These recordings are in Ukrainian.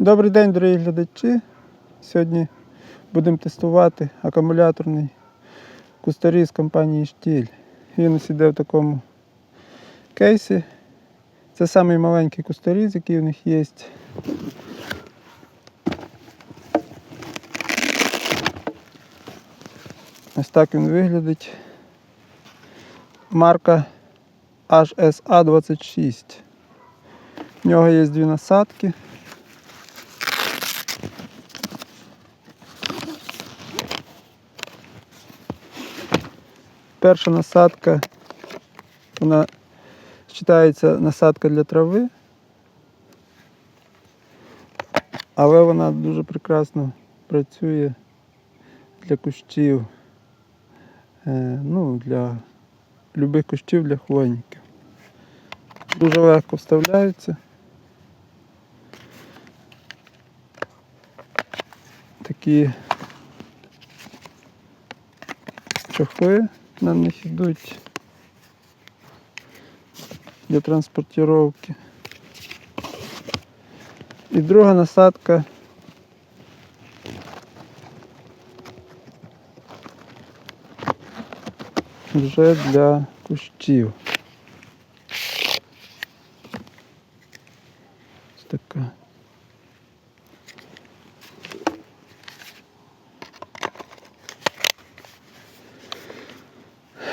Добрий день, дорогі глядачі. Сьогодні будемо тестувати акумуляторний кустаріз компанії Штіль. Він ось іде в такому кейсі. Це самий маленький кустаріз, який у них є. Ось так він виглядить. Марка HSA26. В нього є дві насадки. Перша насадка, вона вважається насадка для трави, але вона дуже прекрасно працює для кущів, е, ну, для любих кущів для хвойників. Дуже легко вставляється. Такі чохли на них йдуть для транспортировки. І друга насадка вже для кущів. Ось така.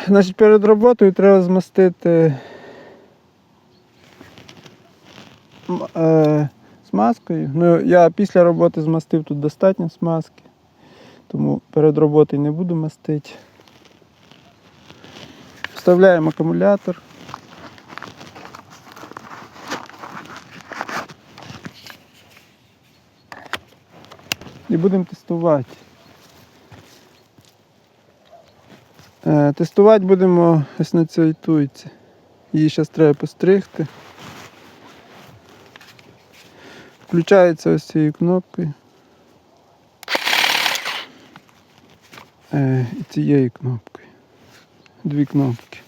Значить, перед роботою треба змастити е, смазкою. Ну, я після роботи змастив тут достатньо смазки, тому перед роботою не буду мастити. Вставляємо акумулятор. І будемо тестувати. Е, Тестувати будемо ось на цій туйці. Її зараз треба постригти. Включається ось цією кнопкою. Е, І цією кнопкою. Дві кнопки.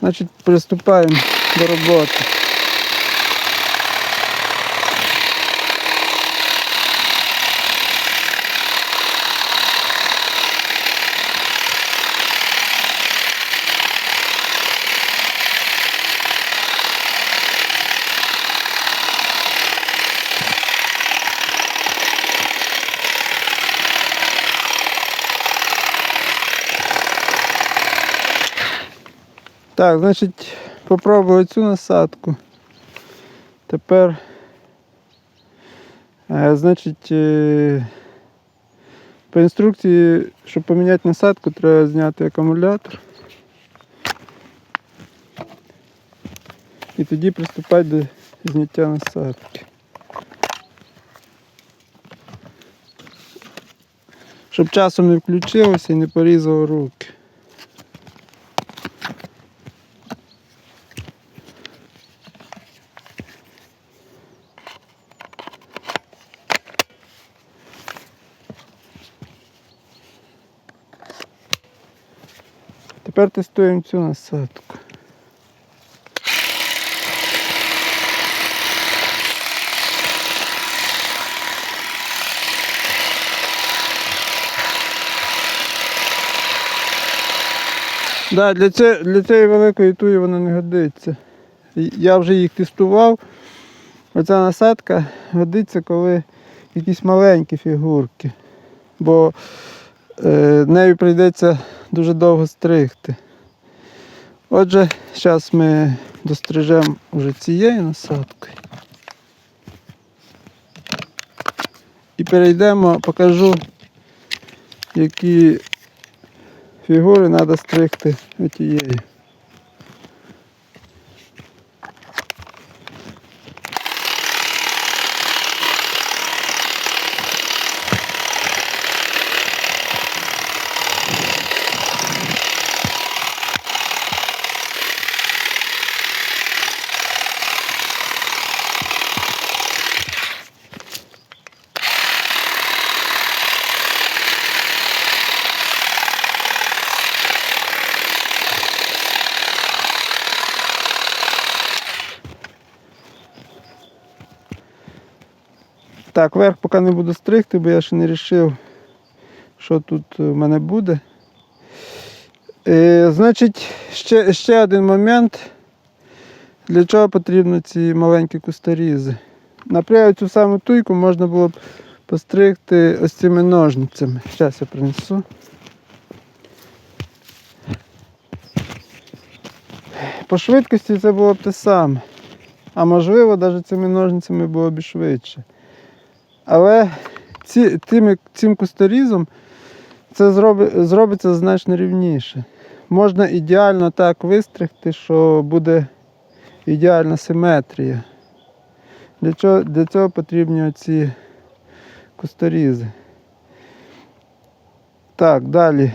Значить, приступаємо до роботи. Так, значить, попробую цю насадку. Тепер, е, значить, е, по інструкції, щоб поміняти насадку, треба зняти акумулятор. І тоді приступати до зняття насадки. Щоб часом не включилося і не порізало руки. Тепер тестуємо цю насадку. Да, для, це, для цієї великої туї вона не годиться. Я вже їх тестував. Оця насадка годиться, коли якісь маленькі фігурки. Бо нею прийдеться дуже довго стригти. Отже, зараз ми дострижемо вже цією насадкою. І перейдемо, покажу, які фігури треба стригти отією. Так, верх поки не буду стригти, бо я ще не вирішив, що тут у мене буде. Е, значить, ще, ще один момент. Для чого потрібні ці маленькі кусторізи? Наприклад, цю саму туйку можна було б постригти ось цими ножницями. Зараз я принесу. По швидкості це було б те саме. А можливо, навіть цими ножницями було б і швидше. Але ці, тими, цим кусторізом це зроби, зробиться значно рівніше. Можна ідеально так вистригти, що буде ідеальна симетрія. Для цього, для цього потрібні оці кусторізи. Так, далі.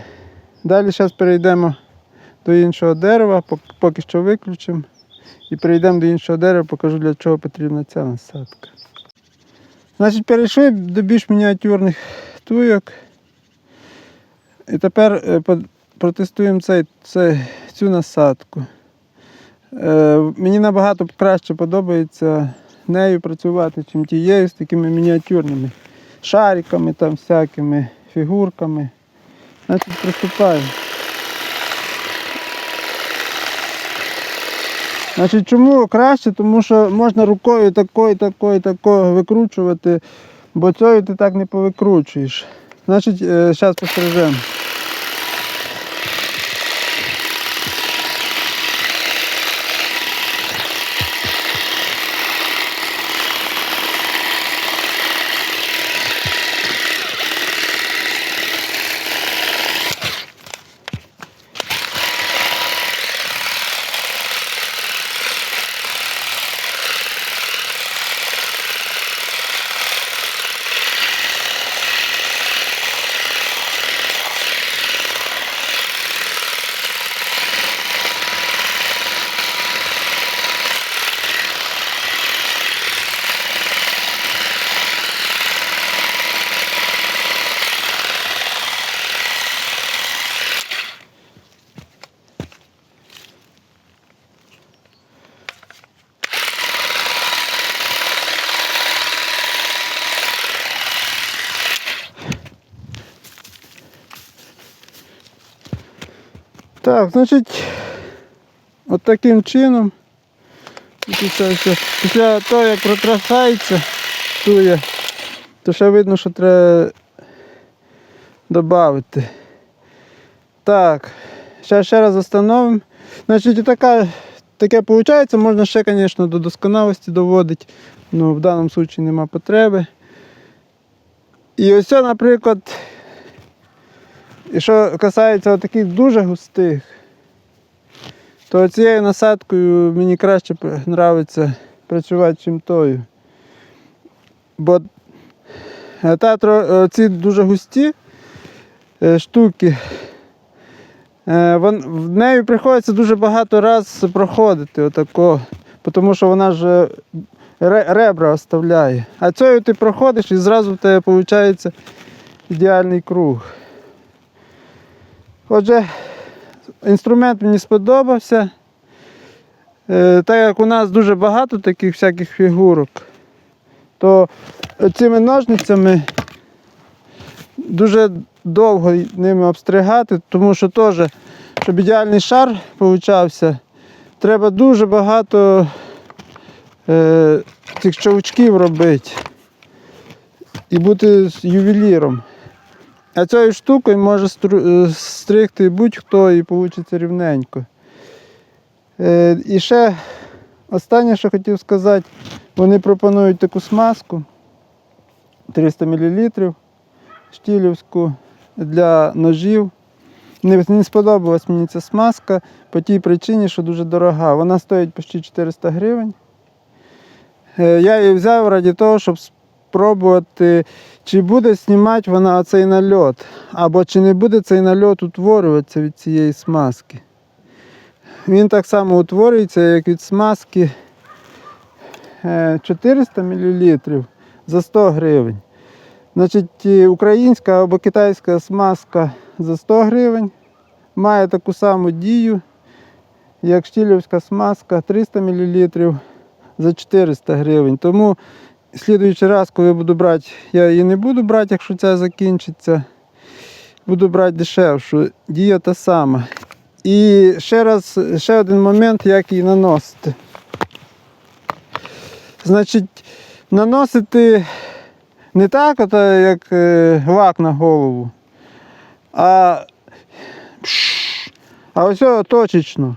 Далі зараз перейдемо до іншого дерева, поки що виключимо. І перейдемо до іншого дерева, покажу для чого потрібна ця насадка. Значить, перейшли до більш мініатюрних туйок. І тепер е, протестуємо цей, цей, цю насадку. Е, мені набагато краще подобається нею працювати, чим тією з такими мініатюрними шариками, там всякими фігурками. Значить, приступаємо. Значить, чому краще? Тому що можна рукою такою, такою, такою викручувати, бо цією ти так не повикручуєш. Значить, зараз пострижемо. Так, значить, от таким чином. Після, того, як протрасається, тує, то ще видно, що треба додати. Так, зараз ще раз встановимо. Значить, така, таке виходить, можна ще, звісно, до досконалості доводити, але в даному випадку нема потреби. І ось, наприклад, і що касається таких дуже густих, то цією насадкою мені краще подобається працювати, чим тою. Бо е, та, е, ці дуже густі е, штуки, в нею приходиться дуже багато разів проходити отако, тому що вона ж ребра оставляє. А цією ти проходиш і зразу в тебе виходить ідеальний круг. Отже, інструмент мені сподобався. Е, Так як у нас дуже багато таких всяких фігурок, то цими ножницями дуже довго ними обстригати, тому що теж, щоб ідеальний шар получався, треба дуже багато е, цих щовчків робити і бути ювеліром. А цією штукою може е, стригти будь-хто і вийде рівненько. Е, І ще останнє, що хотів сказати, вони пропонують таку смазку 300 мл штілівську для ножів. Не, сподобалась мені ця смазка по тій причині, що дуже дорога. Вона стоїть почти 400 гривень. Е, Я її взяв раді того, щоб спробувати, чи буде знімати вона цей нальот, або чи не буде цей нальот утворюватися від цієї смазки. Він так само утворюється, як від смазки е, 400 мл за 100 гривень. Значить, українська або китайська смазка за 100 гривень має таку саму дію, як штілівська смазка 300 мл за 400 гривень. Тому слідуючий раз, коли буду брати, я її не буду брати, якщо ця закінчиться. Буду брати дешевшу. Дія та сама. І ще раз, ще один момент, як її наносити. Значить, наносити не так, от, як е, лак на голову, а, а ось точечно.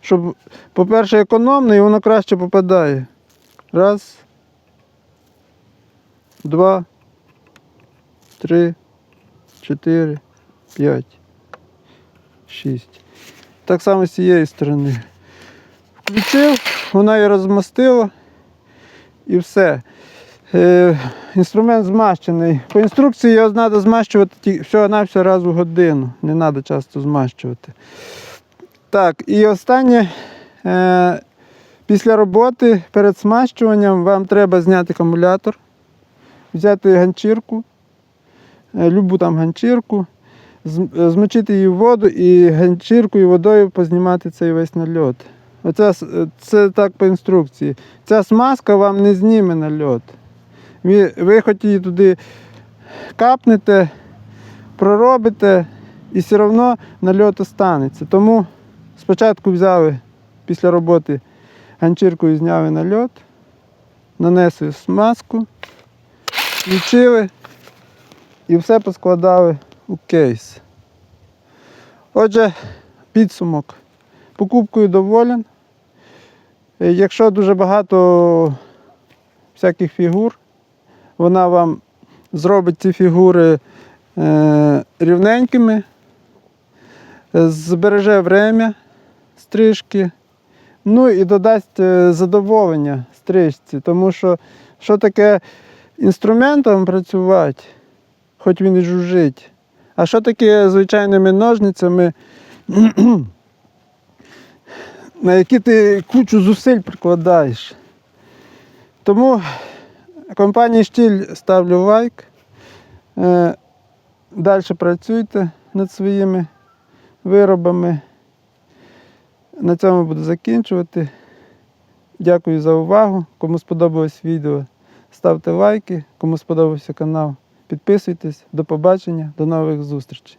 Щоб, по-перше, економно і воно краще попадає. Раз. Два. Три. Чотири. П'ять. Шість. Так само з цієї сторони. Включив, вона її розмастила і все. Е, інструмент змащений. По інструкції його треба змащувати ті- всього-навсього раз у годину. Не треба часто змащувати. Так, і останнє. Е, після роботи перед смащуванням вам треба зняти акумулятор, взяти ганчірку, е, любу там ганчірку, е, змочити її в воду і ганчіркою водою познімати цей весь нальот. Оце, е, це так по інструкції. Ця смазка вам не зніме нальот. Ви, ви хоч її туди капнете, проробите, і все одно нальот останеться. Тому спочатку взяли після роботи ганчіркою зняли нальот, нанесли смазку, включили і все поскладали у кейс. Отже, підсумок. Покупкою доволен. Е, Якщо дуже багато всяких фігур, вона вам зробить ці фігури е, рівненькими, е, збереже время стрижки, ну і додасть задоволення стрижці, тому що що таке інструментом працювати, хоч він і жужжить, а що таке звичайними ножницями, на які ти кучу зусиль прикладаєш. Тому компанії Штіль ставлю лайк. Е, Далі працюйте над своїми виробами. На цьому буду закінчувати. Дякую за увагу. Кому сподобалось відео, ставте лайки. Кому сподобався канал, підписуйтесь. До побачення, до нових зустрічей.